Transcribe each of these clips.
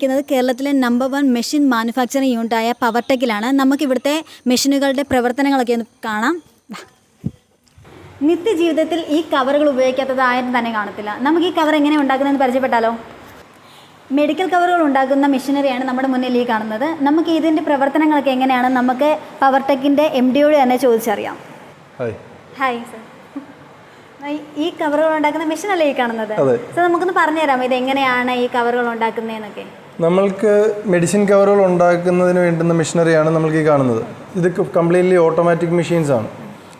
നിൽക്കുന്നത് കേരളത്തിലെ number one machine manufacturing യൂണിറ്റായ പവർടെക്കിലാണ് നമുക്ക് ഇവിടുത്തെ മെഷീനുകളുടെ പ്രവർത്തനങ്ങളൊക്കെ ഒന്ന് കാണാം. നിത്യജീവിതത്തിൽ ഈ കവറുകൾ ഉപയോഗിക്കാത്തത് ആരും തന്നെ കാണത്തില്ല. നമുക്ക് ഈ കവർ എങ്ങനെ ഉണ്ടാക്കുന്നതെന്ന് പരിചയപ്പെട്ടാലോ? മെഡിക്കൽ കവറുകൾ ഉണ്ടാക്കുന്ന മെഷീനറിയാണ് നമ്മുടെ മുന്നിൽ ഈ കാണുന്നത്. നമുക്ക് ഇതിന്റെ പ്രവർത്തനങ്ങളൊക്കെ എങ്ങനെയാണ്? നമുക്ക് പവർടെക്കിന്റെ എം ഡിയോട് തന്നെ ചോദിച്ചറിയാം. ഹായ് സർ ഈ കവറുകൾ ഉണ്ടാക്കുന്ന മെഷീനല്ലേ ഈ കാണുന്നത്. സർ നമുക്കൊന്ന് പറഞ്ഞു തരാമോ ഇത് എങ്ങനെയാണ് ഈ കവറുകൾ ഉണ്ടാക്കുന്നതെന്നൊക്കെ? നമ്മൾക്ക് മെഡിസിൻ കവറുകൾ ഉണ്ടാക്കുന്നതിന് വേണ്ടുന്ന മെഷീനറിയാണ് നമ്മൾക്ക് ഈ കാണുന്നത്. ഇത് കംപ്ലീറ്റ്ലി ഓട്ടോമാറ്റിക് മെഷീൻസ് ആണ്.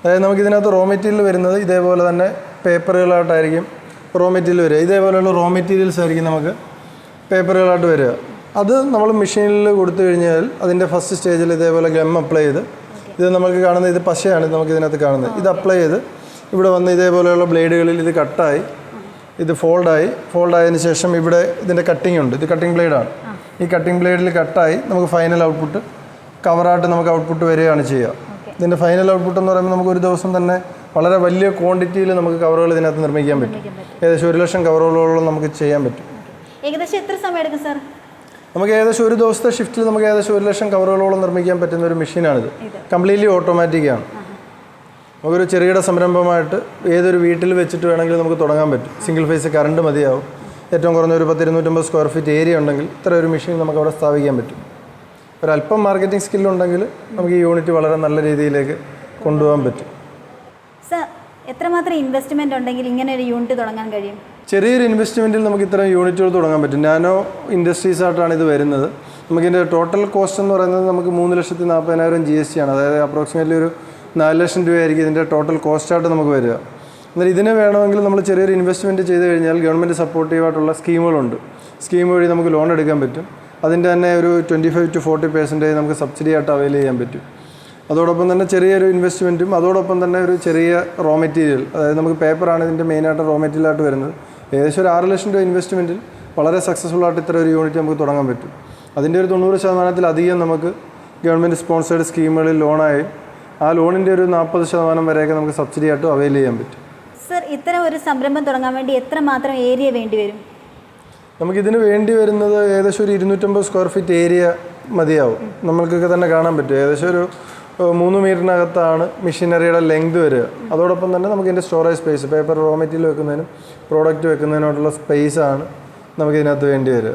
അതായത് നമുക്ക് ഇതിനകത്ത് റോ മെറ്റീരിയൽ വരുന്നത് ഇതേപോലെ തന്നെ പേപ്പറുകളായിട്ടായിരിക്കും റോ മെറ്റീരിയൽ വരിക. ഇതേപോലെയുള്ള റോ മെറ്റീരിയൽസ് ആയിരിക്കും നമുക്ക് പേപ്പറുകളായിട്ട് വരിക. അത് നമ്മൾ മെഷീനിൽ കൊടുത്തു കഴിഞ്ഞാൽ അതിന്റെ ഫസ്റ്റ് സ്റ്റേജിൽ ഇതേപോലെ ഗം അപ്ലൈ ചെയ്ത് ഇത് നമുക്ക് കാണുന്നത് ഇത് പശയാണ് നമുക്ക് ഇതിനകത്ത് കാണുന്നത്. ഇത് അപ്ലൈ ചെയ്ത് ഇവിടെ വന്ന് ഇതേപോലെയുള്ള ബ്ലേഡുകളിൽ ഇത് കട്ടായി ഇത് ഫോൾഡായി ഫോൾഡായതിനു ശേഷം ഇവിടെ ഇതിന്റെ കട്ടിംഗ് ഉണ്ട്. ഇത് കട്ടിംഗ് ബ്ലേഡാണ് ഈ കട്ടിംഗ് ബ്ലേഡിൽ കട്ടായി നമുക്ക് ഫൈനൽ ഔട്ട്പുട്ട് കവറായിട്ട് നമുക്ക് ഔട്ട്പുട്ട് വരികയാണ് ചെയ്യുക. ഇതിന്റെ ഫൈനൽ ഔട്ട്പുട്ട് എന്ന് പറയുമ്പോൾ നമുക്ക് ഒരു ദിവസം തന്നെ വളരെ വലിയ ക്വാണ്ടിറ്റിയിൽ നമുക്ക് കവറുകൾ ഇതിനകത്ത് നിർമ്മിക്കാൻ പറ്റും. ഏകദേശം ഒരു ലക്ഷം കവറുകളോളം നമുക്ക് ചെയ്യാൻ പറ്റും. ഏകദേശം എത്ര സമയം എടുക്കും സർ? നമുക്ക് ഏകദേശം ഒരു ദിവസത്തെ ഷിഫ്റ്റിൽ നമുക്ക് ഏകദേശം ഒരു ലക്ഷം കവറുകളോളം നിർമ്മിക്കാൻ പറ്റുന്ന ഒരു മെഷീനാണിത് കംപ്ലീറ്റ്ലി ഓട്ടോമാറ്റിക് ആണ്. നമുക്കൊരു ചെറുകിട സംരംഭമായിട്ട് ഏതൊരു വീട്ടിൽ വെച്ചിട്ട് വേണമെങ്കിലും നമുക്ക് തുടങ്ങാൻ പറ്റും. സിംഗിൾ ഫേസ് കറണ്ട് മതിയാവും. ഏറ്റവും കുറഞ്ഞ ഒരു പത്തിരുന്നൂറ്റമ്പത് സ്ക്വയർ ഫീറ്റ് ഏരിയ ഉണ്ടെങ്കിൽ ഇത്ര ഒരു മെഷീൻ നമുക്ക് അവിടെ സ്ഥാപിക്കാൻ പറ്റും. ഒരല്പം മാർക്കറ്റിംഗ് സ്കില്ലുണ്ടെങ്കിൽ നമുക്ക് ഈ യൂണിറ്റ് വളരെ നല്ല രീതിയിലേക്ക് കൊണ്ടുപോകാൻ പറ്റും. സർ എത്രമാത്രം ഇൻവെസ്റ്റ്മെന്റ് ഉണ്ടെങ്കിൽ ഇങ്ങനെ ഒരു യൂണിറ്റ് തുടങ്ങാൻ കഴിയും? ചെറിയൊരു ഇൻവെസ്റ്റ്മെന്റിൽ നമുക്ക് ഇത്തരം യൂണിറ്റുകൾ തുടങ്ങാൻ പറ്റും. നാനോ ഇൻഡസ്ട്രീസ് ആയിട്ടാണ് ഇത് വരുന്നത്. നമുക്കിതിന്റെ ടോട്ടൽ കോസ്റ്റ് എന്ന് പറയുന്നത് നമുക്ക് മൂന്ന് ലക്ഷത്തി നാൽപ്പതിനായിരം ജി എസ് ടി ആണ്. അതായത് അപ്രോക്സിമേറ്റ്ലി ഒരു നാല് ലക്ഷം രൂപയായിരിക്കും ഇതിന്റെ ടോട്ടൽ കോസ്റ്റായിട്ട് നമുക്ക് വരിക. എന്നാൽ ഇതിന് വേണമെങ്കിൽ നമ്മൾ ചെറിയൊരു ഇൻവെസ്റ്റ്മെന്റ് ചെയ്ത് കഴിഞ്ഞാൽ ഗവൺമെന്റ് സപ്പോർട്ടീവായിട്ടുള്ള സ്കീമുകളുണ്ട് സ്കീം വഴി നമുക്ക് ലോൺ എടുക്കാൻ പറ്റും. അതിന്റെ തന്നെ ഒരു twenty five to forty percentage നമുക്ക് സബ്സിഡി ആയിട്ട് അവൈൽ ചെയ്യാൻ പറ്റും. അതോടൊപ്പം തന്നെ ചെറിയൊരു ഇൻവെസ്റ്റ്മെന്റും അതോടൊപ്പം തന്നെ ഒരു ചെറിയ റോ മെറ്റീരിയൽ അതായത് നമുക്ക് പേപ്പറാണ് ഇതിന്റെ മെയിനായിട്ട് റോ മെറ്റീരിയൽ ആയിട്ട് വരുന്നത്. ഏകദേശം ഒരു ആറ് ലക്ഷം രൂപ ഇൻവെസ്റ്റ്മെന്റിൽ വളരെ സക്സസ്ഫുൾ ആയിട്ട് ഇത്ര ഒരു യൂണിറ്റ് നമുക്ക് തുടങ്ങാൻ പറ്റും. അതിന്റെ ഒരു തൊണ്ണൂറ് ശതമാനത്തിലധികം നമുക്ക് ഗവൺമെന്റ് സ്പോൺസേഡ് സ്കീമുകളിൽ ലോണായി ആ ലോണിന്റെ ഒരു നാൽപ്പത് ശതമാനം വരെയൊക്കെ നമുക്ക് സബ്സിഡി ആയിട്ട് അവൈൽ ചെയ്യാൻ പറ്റും. സർ ഇത്തരം ഒരു സംരംഭം തുടങ്ങാൻ വേണ്ടി എത്ര മാത്രം ഏരിയ വേണ്ടി വരും? നമുക്കിതിന് വേണ്ടി വരുന്നത് ഏകദേശം ഒരു ഇരുന്നൂറ്റമ്പത് സ്ക്വയർ ഫീറ്റ് ഏരിയ മതിയാവും. നമ്മൾക്കൊക്കെ തന്നെ കാണാൻ പറ്റും. ഏകദേശം ഒരു മൂന്ന് മീറ്ററിനകത്താണ് മെഷീനറിയുടെ ലെങ്ത് വരിക. അതോടൊപ്പം തന്നെ നമുക്ക് ഇതിന്റെ storage space paper raw material വെക്കുന്നതിനും product വെക്കുന്നതിനോടുള്ള സ്പേസാണ് നമുക്കിതിനകത്ത് വേണ്ടി വരിക.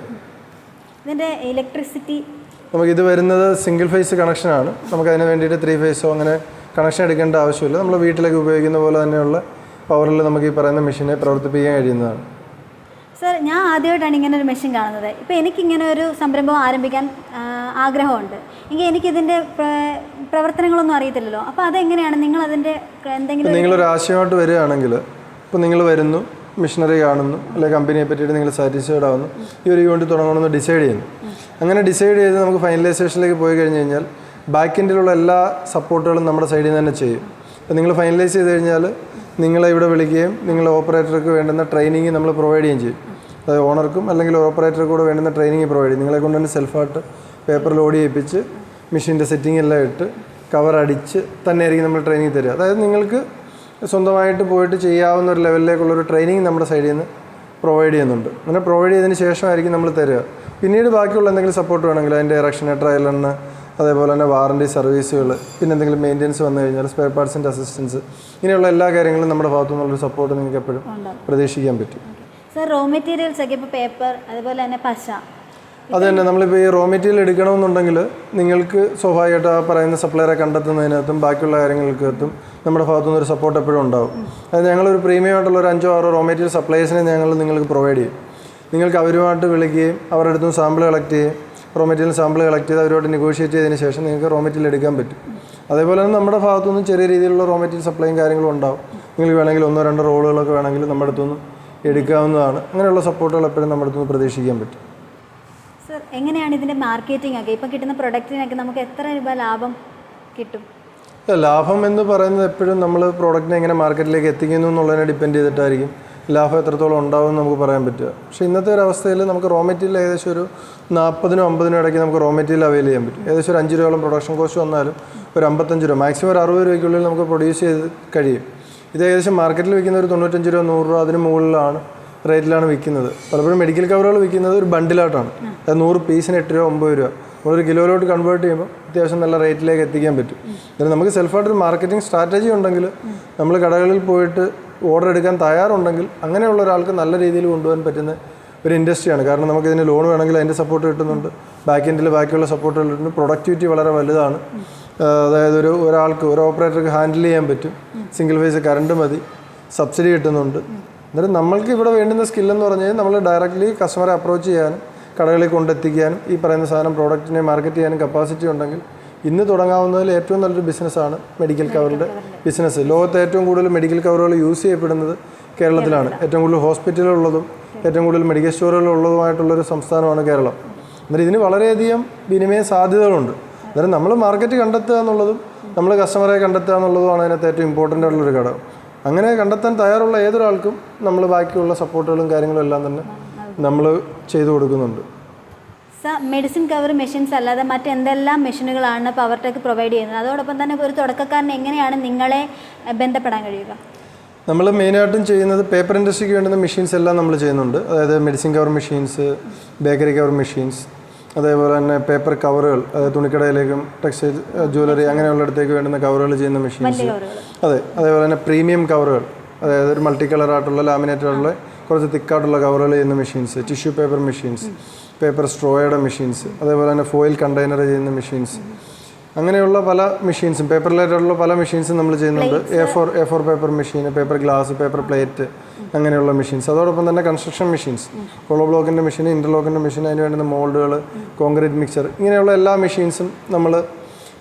ഇതിന്റെ ഇലക്ട്രിസിറ്റി നമുക്കിത് വരുന്നത് സിംഗിൾ ഫേസ് കണക്ഷനാണ് നമുക്ക് അതിന് വേണ്ടിയിട്ട് ത്രീ ഫേസോ അങ്ങനെ കണക്ഷൻ എടുക്കേണ്ട ആവശ്യമില്ല. നമ്മൾ വീട്ടിലേക്ക് ഉപയോഗിക്കുന്ന പോലെ തന്നെയുള്ള പവറിൽ നമുക്ക് ഈ പറയുന്ന മെഷീനെ പ്രവർത്തിപ്പിക്കാൻ കഴിയുന്നതാണ്. സർ ഞാൻ ആദ്യമായിട്ടാണ് ഇങ്ങനെ ഒരു മെഷീൻ കാണുന്നത്. ഇപ്പോൾ എനിക്കിങ്ങനെ ഒരു സംരംഭം ആരംഭിക്കാൻ ആഗ്രഹമുണ്ട്. എങ്കിൽ എനിക്കിതിന്റെ പ്ര- പ്രവർത്തനങ്ങളൊന്നും അറിയത്തില്ലല്ലോ. അപ്പോൾ അതെങ്ങനെയാണ്? നിങ്ങൾ അതിന്റെ എന്തെങ്കിലും നിങ്ങളൊരു ആശയമായിട്ട് വരികയാണെങ്കിൽ ഇപ്പോൾ നിങ്ങൾ വരുന്നു മിഷനറി കാണുന്നു അല്ലെങ്കിൽ കമ്പനിയെ പറ്റിയിട്ട് നിങ്ങൾ സാറ്റിസ്ഫൈഡ് ആവുന്നു ഈ ഒരു യൂണിറ്റ് തുടങ്ങണമെന്ന് ഡിസൈഡ് ചെയ്യുന്നു. അങ്ങനെ ഡിസൈഡ് ചെയ്ത് നമുക്ക് ഫൈനലൈസേഷനിലേക്ക് പോയി കഴിഞ്ഞ് കഴിഞ്ഞാൽ ബാക്ക് എൻഡിലുള്ള എല്ലാ സപ്പോർട്ടുകളും നമ്മുടെ സൈഡിൽ നിന്ന് തന്നെ ചെയ്യും. അപ്പോൾ നിങ്ങൾ ഫൈനലൈസ് ചെയ്ത് കഴിഞ്ഞാൽ നിങ്ങളെ ഇവിടെ വിളിക്കുകയും നിങ്ങൾ ഓപ്പറേറ്റർക്ക് വേണ്ടുന്ന ട്രെയിനിങ് നമ്മൾ പ്രൊവൈഡ് ചെയ്യുകയും ചെയ്യും. അതായത് ഓണർക്കും അല്ലെങ്കിൽ ഓപ്പറേറ്റർക്കും കൂടെ വേണ്ടുന്ന ട്രെയിനിങ് പ്രൊവൈഡ് ചെയ്യും. നിങ്ങളെ കൊണ്ട് തന്നെ സെൽഫായിട്ട് പേപ്പർ ലോഡ് ചെയ്യിപ്പിച്ച് മെഷീന്റെ സെറ്റിംഗ് എല്ലാം ഇട്ട് കവർ അടിച്ച് തന്നെ ആയിരിക്കും നമ്മൾ ട്രെയിനിങ് തരിക. അതായത് നിങ്ങൾക്ക് സ്വന്തമായിട്ട് പോയിട്ട് ചെയ്യാവുന്ന ഒരു ലെവലിലേക്കുള്ള ഒരു ട്രെയിനിങ് നമ്മുടെ സൈഡിൽ നിന്ന് പ്രൊവൈഡ് ചെയ്യുന്നുണ്ട്. അങ്ങനെ പ്രൊവൈഡ് ചെയ്തതിന് ശേഷമായിരിക്കും നമ്മൾ തരിക. പിന്നീട് ബാക്കിയുള്ള എന്തെങ്കിലും സപ്പോർട്ട് വേണമെങ്കിൽ അതിന്റെ ഇറക്ഷൻ ട്രയൽ എണ്ണ അതേപോലെ തന്നെ വാറണ്ടി സർവീസുകൾ പിന്നെ എന്തെങ്കിലും മെയിന്റെനൻസ് വന്നു കഴിഞ്ഞാൽ സ്പെയർ പാർട്സിന്റെ അസിസ്റ്റൻസ് ഇങ്ങനെയുള്ള എല്ലാ കാര്യങ്ങളും നമ്മുടെ ഭാഗത്തു നിന്നുള്ളൊരു സപ്പോർട്ട് നിങ്ങൾക്ക് എപ്പോഴും പ്രതീക്ഷിക്കാൻ പറ്റും. സർ റോ മെറ്റീരിയൽസ് ഒക്കെ ഇപ്പോൾ പേപ്പർ അതുപോലെ തന്നെ പശ അത് തന്നെ നമ്മളിപ്പോൾ ഈ റോ മെറ്റീരിയൽ എടുക്കണമെന്നുണ്ടെങ്കിൽ നിങ്ങൾക്ക് സ്വാഭാവികമായിട്ട് ആ പറയുന്ന സപ്ലയറെ കണ്ടെത്തുന്നതിനകത്തും ബാക്കിയുള്ള കാര്യങ്ങൾക്കകത്തും നമ്മുടെ ഭാഗത്തു നിന്നൊരു സപ്പോർട്ട് എപ്പോഴും ഉണ്ടാവും. അത് ഞങ്ങളൊരു പ്രീമിയം ആയിട്ടുള്ള ഒരു അഞ്ചോ ആറോ റോ മെറ്റീരിയൽ സപ്ലയേഴ്സിനെ ഞങ്ങൾ നിങ്ങൾക്ക് പ്രൊവൈഡ് ചെയ്യും. നിങ്ങൾക്ക് അവരുമായിട്ട് വിളിക്കുകയും അവരുടെ അടുത്തും സാമ്പിൾ കളക്ട് ചെയ്യും റോ മെറ്റീരിയൽ സാമ്പിൾ കളക്ട് ചെയ്ത് അവരോട് നെഗോഷിയേറ്റ് ചെയ്തതിന് ശേഷം നിങ്ങൾക്ക് റോ മെറ്റീരിയൽ എടുക്കാൻ പറ്റും. അതേപോലെ തന്നെ നമ്മുടെ ഭാഗത്തു നിന്നും ചെറിയ രീതിയിലുള്ള റോ മെറ്റീരിയൽ സപ്ലൈയും കാര്യങ്ങളും ഉണ്ടാവും. നിങ്ങൾക്ക് വേണമെങ്കിൽ ഒന്നോ രണ്ടോ റോളുകളൊക്കെ വേണമെങ്കിൽ നമ്മുടെ അടുത്തുനിന്ന് എടുക്കാവുന്നതാണ്. അങ്ങനെയുള്ള സപ്പോർട്ടുകൾ എപ്പോഴും നമ്മുടെ അടുത്തുനിന്ന് പ്രതീക്ഷിക്കാൻ പറ്റും. എങ്ങനെയാണ് ഇതിന്റെ മാർക്കറ്റിംഗ് ഒക്കെ? ഇപ്പം കിട്ടുന്ന പ്രൊഡക്റ്റിനൊക്കെ നമുക്ക് എത്ര രൂപ ലാഭം കിട്ടും? ലാഭം എന്ന് പറയുന്നത് എപ്പോഴും നമ്മൾ പ്രോഡക്റ്റിനെ എങ്ങനെ മാർക്കറ്റിലേക്ക് എത്തിക്കുന്നു എന്നുള്ളതിനെ ഡിപ്പെൻഡ് ചെയ്തിട്ടായിരിക്കും. ലാഭം എത്രത്തോളം ഉണ്ടാവും എന്ന് നമുക്ക് പറയാൻ പറ്റുക. പക്ഷേ ഇന്നത്തെ ഒരു അവസ്ഥയിൽ നമുക്ക് റോ മെറ്റീരിയൽ ഏകദേശം ഒരു നാൽപ്പതിനും അമ്പതിനും ഇടയ്ക്ക് നമുക്ക് റോ മെറ്റീരിയൽ അവൈൽ ചെയ്യാൻ പറ്റും. ഏകദേശം ഒരു അഞ്ച് രൂപയോളം പ്രൊഡക്ഷൻ കോസ്റ്റ് വന്നാലും ഒരു അമ്പത്തഞ്ച് രൂപ മാക്സിമം ഒരു അറുപത് രൂപയ്ക്കുള്ളിൽ നമുക്ക് പ്രൊഡ്യൂസ് ചെയ്ത് കഴിയും. ഇത് ഏകദേശം മാർക്കറ്റിൽ വിൽക്കുന്ന ഒരു തൊണ്ണൂറ്റഞ്ച് രൂപ നൂറ് രൂപ അതിന് മുകളിലാണ് റേറ്റിലാണ് വിൽക്കുന്നത്. പലപ്പോഴും മെഡിക്കൽ കവറുകൾ വിൽക്കുന്നത് ഒരു ബണ്ടിലായിട്ടാണ് അത് നൂറ് പീസിന് എട്ട് രൂപ ഒമ്പത് രൂപ. നമ്മളൊരു കിലോയിലോട്ട് കൺവേർട്ട് ചെയ്യുമ്പോൾ അത്യാവശ്യം നല്ല റേറ്റിലേക്ക് എത്തിക്കാൻ പറ്റും. അതായത് നമുക്ക് സെൽഫായിട്ടൊരു മാർക്കറ്റിംഗ് സ്ട്രാറ്റജി ഉണ്ടെങ്കിൽ നമ്മൾ കടകളിൽ പോയിട്ട് ഓർഡർ എടുക്കാൻ തയ്യാറുണ്ടെങ്കിൽ അങ്ങനെയുള്ള ഒരാൾക്ക് നല്ല രീതിയിൽ കൊണ്ടുപോകാൻ പറ്റുന്ന ഒരു ഇൻഡസ്ട്രിയാണ് കാരണം നമുക്ക് ഇതിന് ലോൺ വേണമെങ്കിൽ അതിന്റെ സപ്പോർട്ട് കിട്ടുന്നുണ്ട്. ബാക്ക് എൻഡിൽ ബാക്കിയുള്ള സപ്പോർട്ട് കിട്ടുന്നുണ്ട്. പ്രൊഡക്ടിവിറ്റി വളരെ വലുതാണ്. അതായത് ഒരു ഒരാൾക്ക് ഒരു ഓപ്പറേറ്റർക്ക് ഹാൻഡിൽ ചെയ്യാൻ പറ്റും. സിംഗിൾ ഫേസ് കറണ്ട് മതി. സബ്സിഡി കിട്ടുന്നുണ്ട്. അന്നേരം നമ്മൾക്ക് ഇവിടെ വേണ്ടുന്ന സ്കില്ലെന്ന് പറഞ്ഞു കഴിഞ്ഞാൽ നമ്മൾ ഡയറക്റ്റ്ലി കസ്റ്റമറെ അപ്രോച്ച് ചെയ്യാനും കടകളിൽ കൊണ്ടെത്തിക്കാനും ഈ പറയുന്ന സാധനം പ്രോഡക്റ്റിനെ മാർക്കറ്റ് ചെയ്യാനും കപ്പാസിറ്റി ഉണ്ടെങ്കിൽ ഇന്ന് തുടങ്ങാവുന്നതിൽ ഏറ്റവും നല്ലൊരു ബിസിനസ്സാണ് മെഡിക്കൽ കവറിന്റെ ബിസിനസ് ലോകത്ത് ഏറ്റവും കൂടുതൽ മെഡിക്കൽ കവറുകൾ യൂസ് ചെയ്യപ്പെടുന്നത് കേരളത്തിലാണ്. ഏറ്റവും കൂടുതൽ ഹോസ്പിറ്റലുകളുള്ളതും ഏറ്റവും കൂടുതൽ മെഡിക്കൽ സ്റ്റോറുകളുള്ളതുമായിട്ടുള്ളൊരു സംസ്ഥാനമാണ് കേരളം. അന്നേരം ഇതിന് വളരെയധികം വിനിമയ സാധ്യതകളുണ്ട്. അന്നേരം നമ്മൾ മാർക്കറ്റ് കണ്ടെത്തുക എന്നുള്ളതും നമ്മൾ കസ്റ്റമറെ കണ്ടെത്തുക എന്നുള്ളതുമാണ് അതിനകത്ത് ഏറ്റവും ഇമ്പോർട്ടന്റ് ആയിട്ടുള്ളൊരു ഘടകം. അങ്ങനെ കണ്ടെത്താൻ തയ്യാറുള്ള ഏതൊരാൾക്കും നമ്മൾ ബാക്കിയുള്ള സപ്പോർട്ടുകളും കാര്യങ്ങളും എല്ലാം തന്നെ നമ്മൾ ചെയ്തു കൊടുക്കുന്നുണ്ട്. സർ മെഡിസിൻ കവർ മെഷീൻസ് അല്ലാതെ മറ്റെന്തെല്ലാം മെഷീനുകളാണ് പവർ ടെക് പ്രൊവൈഡ് ചെയ്യുന്നത്? അതോടൊപ്പം തന്നെ ഒരു തുടക്കക്കാരന് എങ്ങനെയാണ് നിങ്ങളെ ബന്ധപ്പെടാൻ കഴിയുക? നമ്മൾ മെയിനായിട്ടും ചെയ്യുന്നത് പേപ്പർ ഇൻഡസ്ട്രിക്ക് വേണ്ടുന്ന മെഷീൻസ് എല്ലാം നമ്മൾ ചെയ്യുന്നുണ്ട്. അതായത് medicine cover machines bakery cover machines അതേപോലെ തന്നെ പേപ്പർ കവറുകൾ അതായത് തുണിക്കടയിലേക്കും ടെക്സ്റ്റൈൽ ജ്വല്ലറി അങ്ങനെയുള്ളിടത്തേക്ക് വേണ്ടുന്ന കവറുകൾ ചെയ്യുന്ന മെഷീൻസ് അതെ അതേപോലെ തന്നെ പ്രീമിയം കവറുകൾ അതായത് ഒരു മൾട്ടി കളർ ആയിട്ടുള്ള ലാമിനേറ്റഡ് ആയിട്ടുള്ള കുറച്ച് തിക്കായിട്ടുള്ള കവറുകൾ ചെയ്യുന്ന machines tissue paper machines paper സ്ട്രോയുടെ machines അതേപോലെ തന്നെ ഫോയിൽ കണ്ടെയ്നർ ചെയ്യുന്ന മെഷീൻസ് അങ്ങനെയുള്ള പല മെഷീൻസും പേപ്പർ റിലേറ്റഡുള്ള പല മെഷീൻസും നമ്മൾ ചെയ്യുന്നുണ്ട്. A four A four paper machine paper glass paper plate അങ്ങനെയുള്ള മെഷീൻസ് അതോടൊപ്പം തന്നെ കൺസ്ട്രക്ഷൻ മെഷീൻസ് ഹോളോ ബ്ലോക്കിന്റെ മെഷീൻ ഇന്റർലോക്കിന്റെ മെഷീൻ അതിന് വേണ്ടുന്ന മോൾഡുകൾ കോൺക്രീറ്റ് മിക്സർ ഇങ്ങനെയുള്ള എല്ലാ മെഷീൻസും നമ്മൾ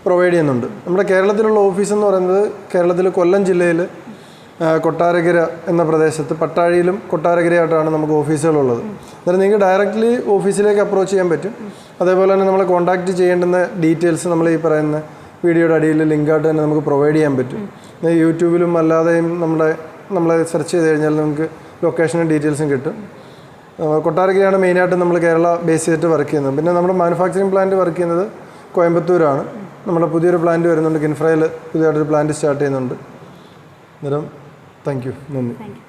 പ്രൊവൈഡ് ചെയ്യുന്നുണ്ട്. നമ്മുടെ കേരളത്തിലുള്ള ഓഫീസ് എന്ന് പറയുന്നത് കേരളത്തിൽ കൊല്ലം ജില്ലയിൽ കൊട്ടാരക്കര എന്ന പ്രദേശത്ത് പട്ടാഴിയിലും കൊട്ടാരക്കരയായിട്ടാണ് നമുക്ക് ഓഫീസുകളുള്ളത്. അന്നേരം നിങ്ങൾക്ക് ഡയറക്റ്റ്ലി ഓഫീസിലേക്ക് അപ്രോച്ച് ചെയ്യാൻ പറ്റും. അതേപോലെ തന്നെ നമ്മളെ കോൺടാക്റ്റ് ചെയ്യേണ്ടുന്ന ഡീറ്റെയിൽസ് നമ്മൾ ഈ പറയുന്ന വീഡിയോയുടെ അടിയിൽ ലിങ്കായിട്ട് തന്നെ നമുക്ക് പ്രൊവൈഡ് ചെയ്യാൻ പറ്റും. യൂട്യൂബിലും അല്ലാതെയും നമ്മുടെ നമ്മളെ സെർച്ച് ചെയ്ത് കഴിഞ്ഞാൽ നമുക്ക് ലൊക്കേഷനും ഡീറ്റെയിൽസും കിട്ടും. കൊട്ടാരക്കരയാണ് മെയിനായിട്ട് നമ്മൾ കേരള ബേസ് ചെയ്തിട്ട് വർക്ക് ചെയ്യുന്നത്. പിന്നെ നമ്മുടെ മാനുഫാക്ചറിങ് പ്ലാന്റ് വർക്ക് ചെയ്യുന്നത് കോയമ്പത്തൂരാണ്. നമ്മുടെ പുതിയൊരു പ്ലാന്റ് വരുന്നുണ്ട്. കിൻഫ്രയിൽ പുതിയതായിട്ടൊരു പ്ലാന്റ് സ്റ്റാർട്ട് ചെയ്യുന്നുണ്ട്. അന്നേരം താങ്ക് യു നന്ദി താങ്ക് യു